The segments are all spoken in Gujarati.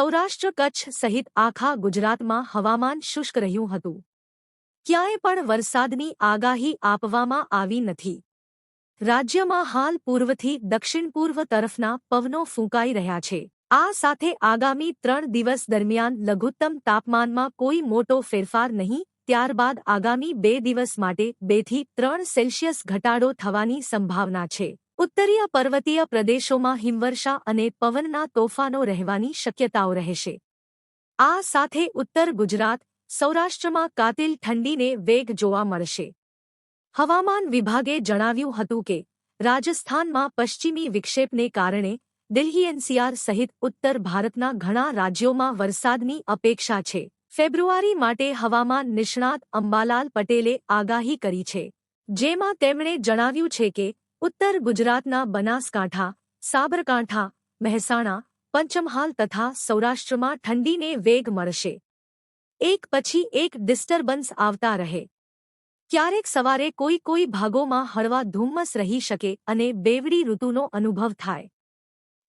સૌરાષ્ટ્ર કચ્છ સહિત આખા ગુજરાતમાં હવામાન શુષ્ક રહ્યું હતું. ક્યાંય પણ વરસાદની આગાહી આપવામાં આવી નથી. રાજ્યમાં હાલ પૂર્વથી દક્ષિણ પૂર્વ તરફના પવનો ફૂંકાઈ રહ્યા છે. આ સાથે આગામી ત્રણ દિવસ દરમિયાન લઘુત્તમ તાપમાનમાં કોઈ મોટો ફેરફાર નહીં, ત્યારબાદ આગામી બે દિવસ માટે બેથી ત્રણ સેલ્સિયસ ઘટાડો થવાની સંભાવના છે. ઉત્તરીય પર્વતીય પ્રદેશોમાં હિમવર્ષા અને પવનના તોફાનો રહેવાની શક્યતાઓ રહેશે. આ સાથે ઉત્તર ગુજરાત, સૌરાષ્ટ્રમાં કાતિલ ઠંડીને વેગ જોવા મળશે. હવામાન વિભાગે જણાવ્યું હતું કે, રાજસ્થાનમાં પશ્ચિમી વિક્ષેપને કારણે દિલ્હી એનસીઆર સહિત ઉત્તર ભારતના ઘણા રાજ્યોમાં વરસાદની અપેક્ષા છે. ફેબ્રુઆરી માટે હવામાન નિષ્ણાત અંબાલાલ પટેલે આગાહી કરી છે. જેમાં તેમણે જણાવ્યું છે કે ઉત્તર ગુજરાતના બનાસકાંઠા, સાબરકાંઠા, મહેસાણા, પંચમહાલ તથા સૌરાષ્ટ્રમાં ઠંડીને વેગ મળશે. એક પછી એક ડિસ્ટર્બન્સ આવતા રહે. ક્યારેક સવારે કોઈ કોઈ ભાગોમાં હળવા ધુમ્મસ રહી શકે અને બેવડી ઋતુનો અનુભવ થાય.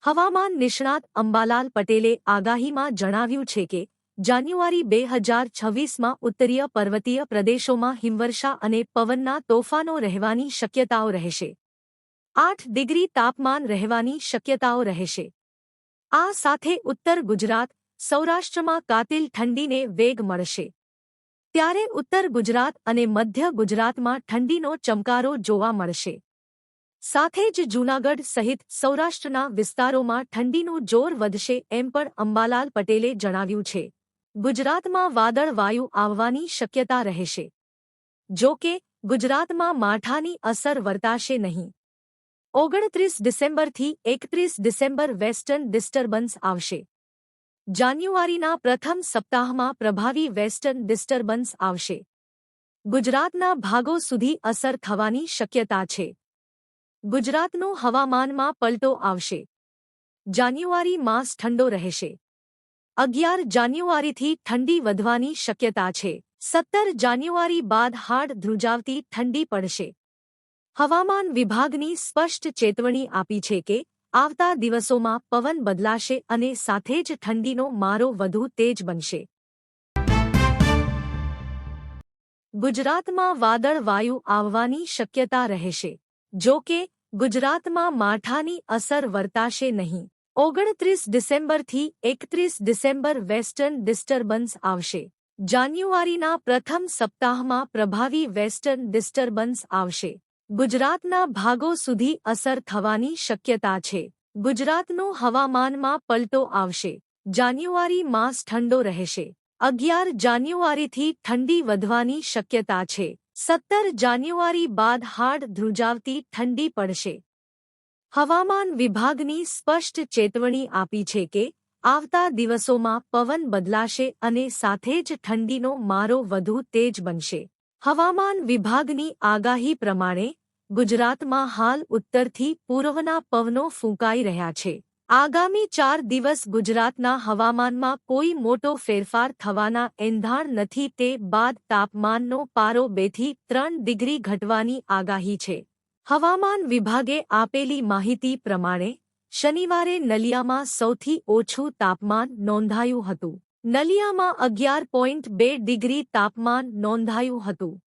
હવામાન નિષ્ણાત અંબાલાલ પટેલે આગાહીમાં જણાવ્યું છે કે, જાન્યુઆરી બે હજાર છવ્વીસમાં ઉત્તરીય પર્વતીય પ્રદેશોમાં હિમવર્ષા અને પવનના તોફાનો રહેવાની શક્યતાઓ રહેશે. આઠ ડિગ્રી તાપમાન રહેવાની શક્યતાઓ રહેશે. આ સાથે ઉત્તર ગુજરાત, સૌરાષ્ટ્રમાં કાતિલ ઠંડીને વેગ મળશે. ત્યારે ઉત્તર ગુજરાત અને મધ્ય ગુજરાતમાં ઠંડીનો ચમકારો જોવા મળશે. સાથે જ જૂનાગઢ સહિત સૌરાષ્ટ્રના વિસ્તારોમાં ઠંડીનું જોર વધશે એમ પણ અંબાલાલ પટેલે જણાવ્યું છે. ગુજરાતમાં વાદળ વાયુ આવવાની શક્યતા રહેશે. જો કે, ગુજરાતમાં માઠાની અસર વર્તાશે નહીં. ઓગણત્રીસ ડિસેમ્બરથી એકત્રીસ ડિસેમ્બર વેસ્ટર્ન ડિસ્ટર્બન્સ આવશે. જાન્યુઆરીના પ્રથમ સપ્તાહમાં પ્રભાવી વેસ્ટર્ન ડિસ્ટર્બન્સ આવશે. ગુજરાતના ભાગો સુધી અસર થવાની શક્યતા છે. ગુજરાતનું હવામાનમાં પલટો આવશે. જાન્યુઆરી માસ ઠંડો રહેશે. અગિયાર જાન્યુઆરીથી ઠંડી વધવાની શક્યતા છે. સત્તર જાન્યુઆરી બાદ હાડ ધ્રુજાવતી ઠંડી પડશે. હવામાન વિભાગની સ્પષ્ટ ચેતવણી આપી છે કે આવતા દિવસોમાં પવન બદલાશે અને સાથે જ ઠંડીનો મારો વધુ તેજ બનશે. ગુજરાતમાં વાદળ વાયુ આવવાની શક્યતા રહેશે. જો કે, ગુજરાતમાં માઠાની અસર વર્તાશે નહીં. ઓગણત્રીસ ડિસેમ્બરથી એકત્રીસ ડિસેમ્બર વેસ્ટર્ન ડિસ્ટર્બન્સ આવશે. જાન્યુઆરીના પ્રથમ સપ્તાહમાં પ્રભાવી વેસ્ટર્ન ડિસ્ટર્બન્સ આવશે. ગુજરાતના ભાગો સુધી અસર થવાની શક્યતા છે. ગુજરાતનું હવામાનમાં પલટો આવશે. જાન્યુઆરી માસ ઠંડો રહેશે. અગિયાર જાન્યુઆરીથી ઠંડી વધવાની શક્યતા છે. સત્તર જાન્યુઆરી બાદ હાડ ધ્રુજાવતી ઠંડી પડશે. હવામાન વિભાગની સ્પષ્ટ ચેતવણી આપી છે કે, આવતા દિવસોમાં પવન બદલાશે અને સાથે જ ઠંડીનો મારો વધુ તેજ બનશે. હવામાન વિભાગની આગાહી પ્રમાણે ગુજરાતમાં હાલ ઉત્તરથી પૂર્વના પવનો ફૂંકાઈ રહ્યા છે. આગામી ચાર દિવસ ગુજરાતના હવામાનમાં કોઈ મોટો ફેરફાર થવાના એંધાણ નથી તે બાદ તાપમાનનો પારો બેથી ત્રણ ડિગ્રી ઘટવાની આગાહી છે. હવામાન વિભાગે આપેલી માહિતી પ્રમાણે શનિવારે નલિયામાં સૌથી ઓછું તાપમાન નોંધાયું હતું. નલિયામાં અગિયાર પોઈન્ટ બે ડિગ્રી તાપમાન નોંધાયું હતું.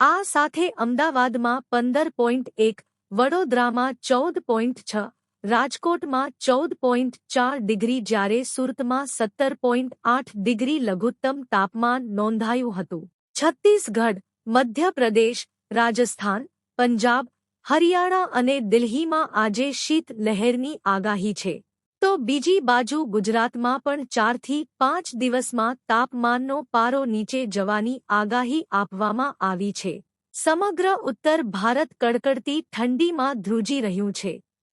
આ સાથે અમદાવાદમાં પંદર પોઈન્ટ એક, વડોદરામાં ચૌદ પોઈન્ટ છ, રાજકોટમાં ચૌદ પોઈન્ટ ચાર ડિગ્રી જ્યારે સુરતમાં સત્તર પોઈન્ટ આઠ ડિગ્રી લઘુત્તમ તાપમાન નોંધાયું હતું. છત્તીસગઢ, મધ્યપ્રદેશ, રાજસ્થાન, પંજાબ, હરિયાણા અને દિલ્હીમાં આજે શીત લહેરની આગાહી છે. તો બીજી બાજુ ગુજરાતમાં પણ ચારથી પાંચ દિવસમાં તાપમાનનો પારો નીચે જવાની આગાહી આપવામાં આવી છે. સમગ્ર ઉત્તર ભારત કડકડતી ઠંડીમાં ધ્રુજી રહ્યું છે.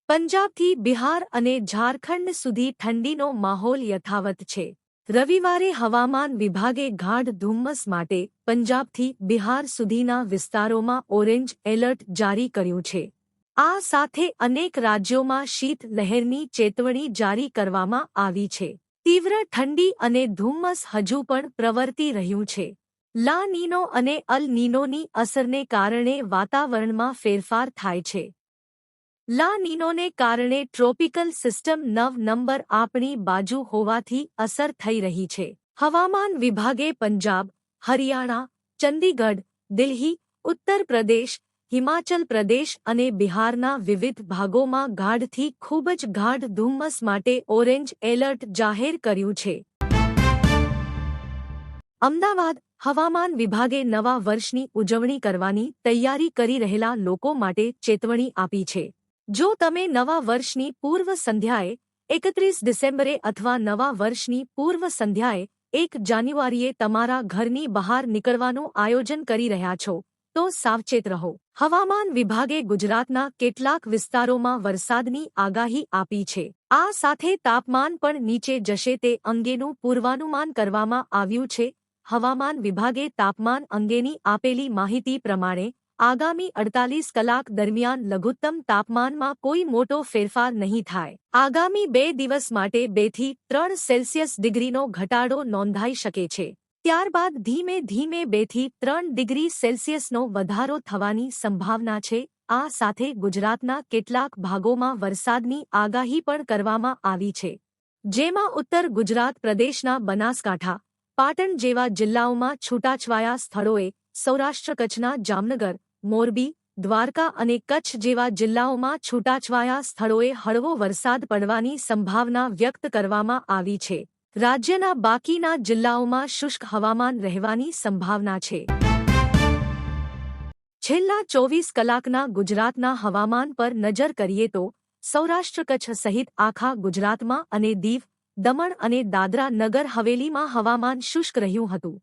પંજાબથી બિહાર અને ઝારખંડ સુધી ઠંડીનો માહોલ યથાવત છે. રવિવારે હવામાન વિભાગે ગાઢ ધુમ્મસ માટે પંજાબથી બિહાર સુધીના વિસ્તારોમાં ઓરેન્જ એલર્ટ જારી કર્યું છે. આ સાથે અનેક રાજ્યોમાં શીત લહેરની ચેતવણી જારી કરવામાં આવી છે. તીવ્ર ઠંડી અને ધુમ્મસ હજુ પણ પ્રવર્તી રહ્યું છે. લા નીનો અને અલ નીનોની અસરને કારણે વાતાવરણમાં ફેરફાર થાય છે. લા નીનોને કારણે ટ્રોપિકલ સિસ્ટમ નવ નંબર આપણી બાજુ હોવાથી અસર થઈ રહી છે. હવામાન વિભાગે પંજાબ, હરિયાણા, ચંદીગઢ, દિલ્હી, ઉત્તર પ્રદેશ હિમાચલ પ્રદેશ અને બિહારના વિવિધ ભાગોમાં ગાઢથી ખૂબ જ ગાઢ ધુમ્મસ માટે ઓરેન્જ એલર્ટ જાહેર કર્યું છે. અમદાવાદ હવામાન વિભાગે નવા વર્ષની ઉજવણી કરવાની તૈયારી કરી રહેલા લોકો માટે ચેતવણી આપી છે. જો તમે નવા વર્ષની પૂર્વ સંધ્યાએ એકત્રીસ ડિસેમ્બરે અથવા નવા વર્ષની પૂર્વ સંધ્યાએ એક જાન્યુઆરીએ તમારા ઘરની બહાર નીકળવાનું આયોજન કરી રહ્યા છો તો સાવચેત રહો. હવામાન વિભાગે ગુજરાતના કેટલાક વિસ્તારોમાં વરસાદની આગાહી આપી છે. આ સાથે તાપમાન પણ નીચે જશે તે અંગેનું પૂર્વાનુમાન કરવામાં આવ્યું છે. હવામાન વિભાગે તાપમાન અંગેની આપેલી માહિતી પ્રમાણે, આગામી અડતાલીસ કલાક દરમિયાન લઘુત્તમ તાપમાનમાં કોઈ મોટો ફેરફાર નહીં થાય. આગામી બે દિવસ માટે બેથી ત્રણ સેલ્સિયસ ડિગ્રીનો ઘટાડો નોંધાઈ શકે છે. ત્યારબાદ ધીમે ધીમે બેથી ત્રણ ડિગ્રી સેલ્સિયસનો વધારો થવાની સંભાવના છે. આ સાથે ગુજરાતના કેટલાક ભાગોમાં વરસાદની આગાહી પણ કરવામાં આવી છે. જેમાં ઉત્તર ગુજરાત પ્રદેશના બનાસકાંઠા, પાટણ જેવા જિલ્લાઓમાં છૂટાછવાયા સ્થળોએ સૌરાષ્ટ્ર કચ્છના જામનગર, મોરબી, દ્વારકા અને કચ્છ જેવા જિલ્લાઓમાં છૂટાછવાયા સ્થળોએ હળવો વરસાદ પડવાની સંભાવના વ્યક્ત કરવામાં આવી છે. રાજ્યના બાકીના જિલ્લાઓમાં શુષ્ક હવામાન રહેવાની સંભાવના છે. છેલ્લા ચોવીસ કલાકના ગુજરાતના હવામાન પર નજર કરીએ તો, સૌરાષ્ટ્ર કચ્છ સહિત આખા ગુજરાતમાં અને દીવ, દમણ અને દાદરા નગર હવેલીમાં હવામાન શુષ્ક રહ્યું હતું.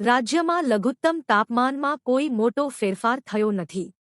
રાજ્યમાં લઘુત્તમ તાપમાનમાં કોઈ મોટો ફેરફાર થયો નથી.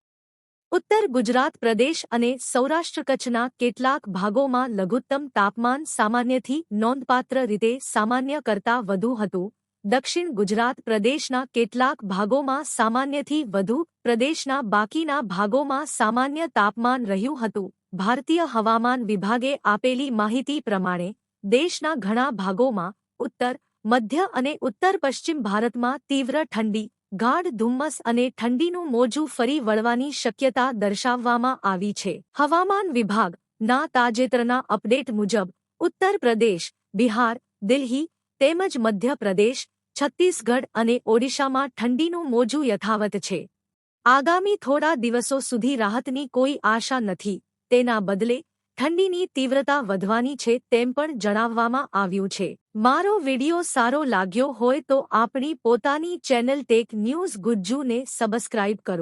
ઉત્તર ગુજરાત પ્રદેશ અને સૌરાષ્ટ્ર કચ્છના કેટલાક ભાગોમાં લઘુત્તમ તાપમાન સામાન્યથી નોંધપાત્ર રીતે સામાન્ય કરતાં વધુ હતું. દક્ષિણ ગુજરાત પ્રદેશના કેટલાક ભાગોમાં સામાન્યથી વધુ, પ્રદેશના બાકીના ભાગોમાં સામાન્ય તાપમાન રહ્યું હતું. ભારતીય હવામાન વિભાગે આપેલી માહિતી પ્રમાણે, દેશના ઘણા ભાગોમાં ઉત્તર, મધ્ય અને ઉત્તર પશ્ચિમ ભારતમાં તીવ્ર ઠંડી ગાઢ ધુમ્મસ અને ઠંડીનું મોજું ફરી વળવાની શક્યતા દર્શાવવામાં આવી છે. હવામાન વિભાગ ના તાજેતરના અપડેટ મુજબ, ઉત્તર પ્રદેશ, બિહાર, દિલ્હી, તેમજ મધ્ય પ્રદેશ છત્તીસગઢ અને ઓડિશામાં ઠંડીનું મોજું યથાવત છે. આગામી થોડા દિવસો સુધી રાહતની કોઈ આશા નથી. તેના બદલે ઠંડીની તીવ્રતા વધવાની છે તેમ પણ જણાવવામાં આવ્યું છે. મારો વિડિયો સારો લાગ્યો હોય તો આપણી પોતાની ચેનલ ટેક ન્યૂઝ ગુજ્જુને સબસ્ક્રાઇબ કરો.